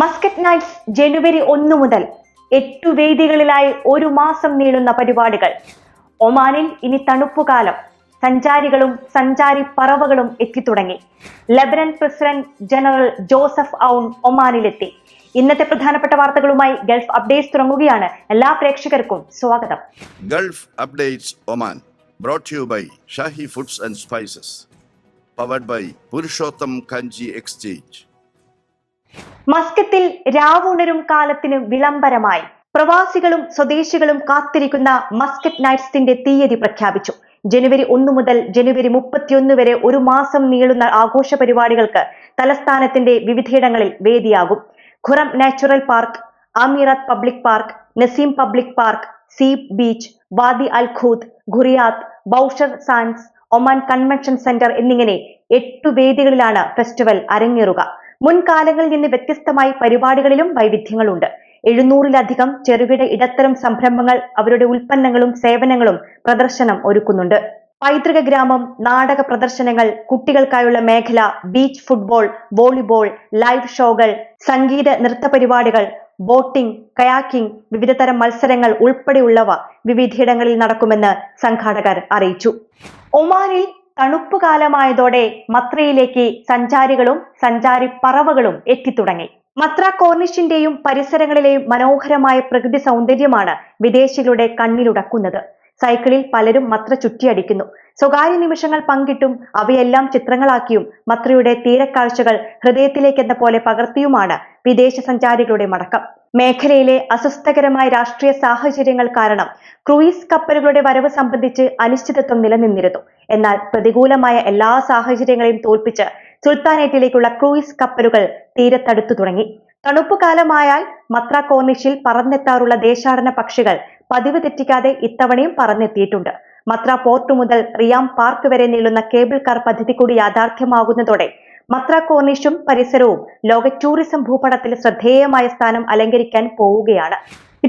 Muscat nights ജനുവരി ഒന്ന് മുതൽ എട്ടു വേദികളിലായി ഒരു മാസം നീളുന്ന പരിപാടികൾ. ഒമാനിൽ ഇനി തണുപ്പുകാലം. സഞ്ചാരികളും സഞ്ചാരി പറവകളും എത്തിത്തുടങ്ങി. Lebanon president general Joseph Aoun ഒമാനിലെത്തി. ഇന്നത്തെ പ്രധാനപ്പെട്ട വാർത്തകളുമായി ഗൾഫ് അപ്ഡേറ്റ്സ് തുടങ്ങുകയാണ്. എല്ലാ പ്രേക്ഷകർക്കും സ്വാഗതം. Gulf updates Oman brought you by Shahi foods and spices powered by Purushottam Kanji exchange. മസ്കത്തിൽ രാവുണരും കാലത്തിന് വിളംബരമായി. പ്രവാസികളും സ്വദേശികളും കാത്തിരിക്കുന്ന മസ്കറ്റ് നൈറ്റ്സിന്റെ തീയതി പ്രഖ്യാപിച്ചു. ജനുവരി ഒന്ന് മുതൽ ജനുവരി മുപ്പത്തിയൊന്ന് വരെ ഒരു മാസം നീളുന്ന ആഘോഷ പരിപാടികൾക്ക് തലസ്ഥാനത്തിന്റെ വിവിധയിടങ്ങളിൽ വേദിയാകും. Qurum natural park Amerat public park Naseem public park sea beach Wadi Al Khoud Quriyat Bousher Sands Oman convention centre എന്നിങ്ങനെ എട്ടു വേദികളിലാണ് ഫെസ്റ്റിവൽ അരങ്ങേറുക. മുൻകാലങ്ങളിൽ നിന്ന് വ്യത്യസ്തമായി പരിപാടികളിലും വൈവിധ്യങ്ങളുണ്ട്. എഴുന്നൂറിലധികം ചെറുകിട ഇടത്തരം സംരംഭങ്ങൾ അവരുടെ ഉൽപ്പന്നങ്ങളും സേവനങ്ങളും പ്രദർശനം ഒരുക്കുന്നുണ്ട്. പൈതൃക ഗ്രാമം നാടക പ്രദർശനങ്ങൾ കുട്ടികൾക്കായുള്ള മേഖല ബീച്ച് ഫുട്ബോൾ വോളിബോൾ ലൈവ് ഷോകൾ സംഗീത നൃത്ത പരിപാടികൾ ബോട്ടിംഗ് കയാക്കിംഗ് വിവിധതരം മത്സരങ്ങൾ ഉൾപ്പെടെയുള്ളവ വിവിധയിടങ്ങളിൽ നടക്കുമെന്ന് സംഘാടകർ അറിയിച്ചു. ഒമാനിൽ തണുപ്പ് കാലമായതോടെ മത്രയിലേക്ക് സഞ്ചാരികളും സഞ്ചാരി പറവകളും എത്തിത്തുടങ്ങി. മത്ര കോർണിഷിന്റെയും പരിസരങ്ങളിലെയും മനോഹരമായ പ്രകൃതി സൗന്ദര്യമാണ് വിദേശികളുടെ കണ്ണിലുടക്കുന്നത്. സൈക്കിളിൽ പലരും മത്ര ചുറ്റിയടിക്കുന്നു. സ്വകാര്യ നിമിഷങ്ങൾ പങ്കിട്ടും അവയെല്ലാം ചിത്രങ്ങളാക്കിയും മത്രയുടെ തീരക്കാഴ്ചകൾ ഹൃദയത്തിലേക്കെന്ന പോലെ പകർത്തിയുമാണ് വിദേശ സഞ്ചാരികളുടെ മടക്കം. മേഖലയിലെ അസ്വസ്ഥകരമായ രാഷ്ട്രീയ സാഹചര്യങ്ങൾ കാരണം ക്രൂയിസ് കപ്പലുകളുടെ വരവ് സംബന്ധിച്ച് അനിശ്ചിതത്വം നിലനിന്നിരുന്നു. എന്നാൽ പ്രതികൂലമായ എല്ലാ സാഹചര്യങ്ങളെയും തോൽപ്പിച്ച് സുൽത്താനേറ്റിലേക്കുള്ള ക്രൂയിസ് കപ്പലുകൾ തീരത്തടുത്തു തുടങ്ങി. തണുപ്പ് കാലമായാൽ മത്ര കോർണിഷിൽ പറന്നെത്താറുള്ള ദേശാടന പക്ഷികൾ പതിവ് തെറ്റിക്കാതെ ഇത്തവണയും പറന്നെത്തിയിട്ടുണ്ട്. മത്ര പോർട്ട് മുതൽ റിയാം പാർക്ക് വരെ നീളുന്ന കേബിൾ കാർ പദ്ധതി കൂടി യാഥാർത്ഥ്യമാകുന്നതോടെ മത്ര കോർണിഷും പരിസരവും ലോക ടൂറിസം ഭൂപടത്തിൽ ശ്രദ്ധേയമായ സ്ഥാനം അലങ്കരിക്കാൻ പോവുകയാണ്.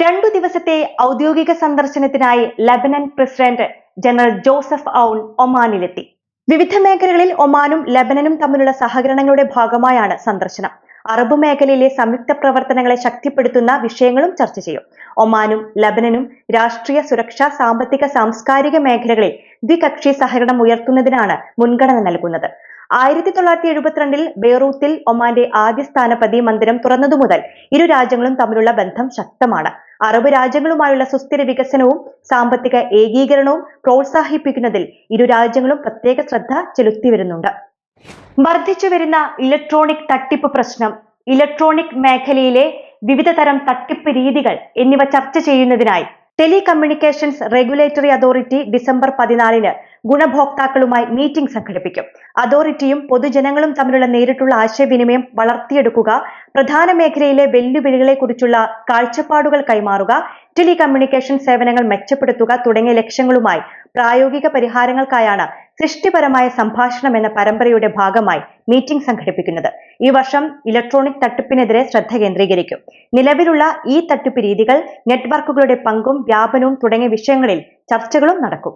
രണ്ടു ദിവസത്തെ ഔദ്യോഗിക സന്ദർശനത്തിനായി Lebanon president general Joseph Aoun ഒമാനിലെത്തി. വിവിധ മേഖലകളിൽ ഒമാനും ലബനനും തമ്മിലുള്ള സഹകരണങ്ങളുടെ ഭാഗമായാണ് സന്ദർശനം. അറബ് മേഖലയിലെ സംയുക്ത പ്രവർത്തനങ്ങളെ ശക്തിപ്പെടുത്തുന്ന വിഷയങ്ങളും ചർച്ച ചെയ്യും. ഒമാനും ലബനനും രാഷ്ട്രീയ സുരക്ഷാ സാമ്പത്തിക സാംസ്കാരിക മേഖലകളിൽ ദ്വികക്ഷി സഹകരണം ഉയർത്തുന്നതിനാണ് മുൻഗണന നൽകുന്നത്. ആയിരത്തി തൊള്ളായിരത്തി എഴുപത്തിരണ്ടിൽ ബെയ്റൂത്തിൽ ഒമാന്റെ ആദ്യ സ്ഥാനപതി മന്ദിരം തുറന്നതു മുതൽ ഇരു രാജ്യങ്ങളും തമ്മിലുള്ള ബന്ധം ശക്തമാണ്. അറബ് രാജ്യങ്ങളുമായുള്ള സുസ്ഥിര വികസനവും സാമ്പത്തിക ഏകീകരണവും പ്രോത്സാഹിപ്പിക്കുന്നതിൽ ഇരു രാജ്യങ്ങളും പ്രത്യേക ശ്രദ്ധ ചെലുത്തി വരുന്നുണ്ട്. വർദ്ധിച്ചു വരുന്ന ഇലക്ട്രോണിക് തട്ടിപ്പ് പ്രശ്നം ഇലക്ട്രോണിക് മേഖലയിലെ വിവിധ തരം തട്ടിപ്പ് രീതികൾ എന്നിവ ചർച്ച ചെയ്യുന്നതിനായി ടെലികമ്മ്യൂണിക്കേഷൻസ് റെഗുലേറ്ററി അതോറിറ്റി ഡിസംബർ പതിനാലിന് ഗുണഭോക്താക്കളുമായി മീറ്റിംഗ് സംഘടിപ്പിക്കും. അതോറിറ്റിയും പൊതുജനങ്ങളും തമ്മിലുള്ള നേരിട്ടുള്ള ആശയവിനിമയം വളർത്തിയെടുക്കുക പ്രധാന മേഖലയിലെ വെല്ലുവിളികളെക്കുറിച്ചുള്ള കാഴ്ചപ്പാടുകൾ കൈമാറുക ടെലികമ്മ്യൂണിക്കേഷൻ സേവനങ്ങൾ മെച്ചപ്പെടുത്തുക തുടങ്ങിയ ലക്ഷ്യങ്ങളുമായി പ്രായോഗിക പരിഹാരങ്ങൾക്കായാണ് സൃഷ്ടിപരമായ സംഭാഷണം എന്ന പരമ്പരയുടെ ഭാഗമായി മീറ്റിംഗ് സംഘടിപ്പിക്കുന്നത്. ഈ വർഷം ഇലക്ട്രോണിക് തട്ടിപ്പിനെതിരെ ശ്രദ്ധ കേന്ദ്രീകരിക്കും. നിലവിലുള്ള ഈ തട്ടിപ്പ് രീതികൾ നെറ്റ്വർക്കുകളുടെ പങ്കും വ്യാപനവും തുടങ്ങിയ വിഷയങ്ങളിൽ ചർച്ചകളും നടക്കും.